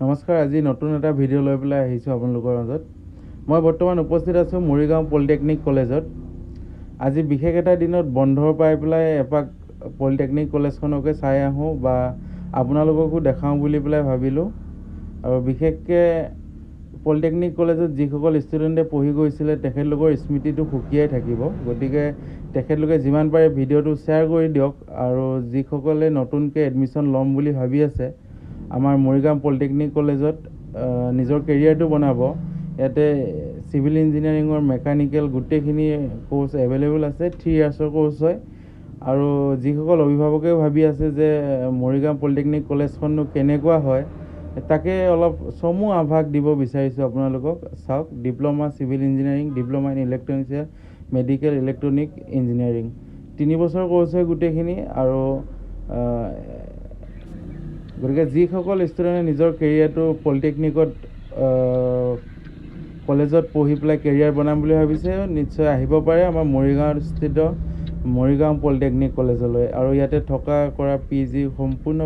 নমস্কাৰ আজি নতুন এটা ভিডিঅ' লৈ পেলাই আহিছোঁ আপোনালোকৰ মাজত। মই বৰ্তমান উপস্থিত আছোঁ মৰিগাঁও পলিটেকনিক কলেজত। আজি বিশেষ এটা দিনত বন্ধ পাই পেলাই এপাক পলিটেকনিক কলেজখনকে চাই আহোঁ বা আপোনালোককো দেখাওঁ বুলি পেলাই ভাবিলোঁ। আৰু বিশেষকৈ পলিটেকনিক কলেজত যিসকল ষ্টুডেণ্টে পঢ়ি গৈছিলে তেখেতলোকৰ স্মৃতিটো সুকীয়াই থাকিব। গতিকে তেখেতলোকে যিমান পাৰে ভিডিঅ'টো শ্বেয়াৰ কৰি দিয়ক আৰু যিসকলে নতুনকৈ এডমিশ্যন ল'ম বুলি ভাবি আছে আমাৰ মৰিগাঁও পলিটেকনিক কলেজত নিজৰ কেৰিয়াৰটো বনাব। ইয়াতে চিভিল ইঞ্জিনিয়াৰিঙৰ মেকানিকেল গোটেইখিনি ক'ৰ্চ এভেইলেবল আছে থ্ৰী ইয়াৰ্ছৰ ক'ৰ্চ হয়। আৰু যিসকল অভিভাৱকেও ভাবি আছে যে মৰিগাঁও পলিটেকনিক কলেজখননো কেনেকুৱা হয় তাকে অলপ চমু আভাস দিব বিচাৰিছোঁ আপোনালোকক। চাওক diploma civil engineering diploma in electronics medical electronic engineering তিনি বছৰ ক'ৰ্চ হয় গোটেইখিনি আৰু গতিকে যিসকল ষ্টুডেণ্টে নিজৰ কেৰিয়াৰটো পলিটেকনিকত কলেজত পঢ়ি পেলাই কেৰিয়াৰ বনাম বুলি ভাবিছে নিশ্চয় আহিব পাৰে। আমাৰ মৰিগাঁৱত স্থিত মৰিগাঁও পলিটেকনিক কলেজলৈ আৰু ইয়াতে থকা কৰা পি জি সম্পূৰ্ণ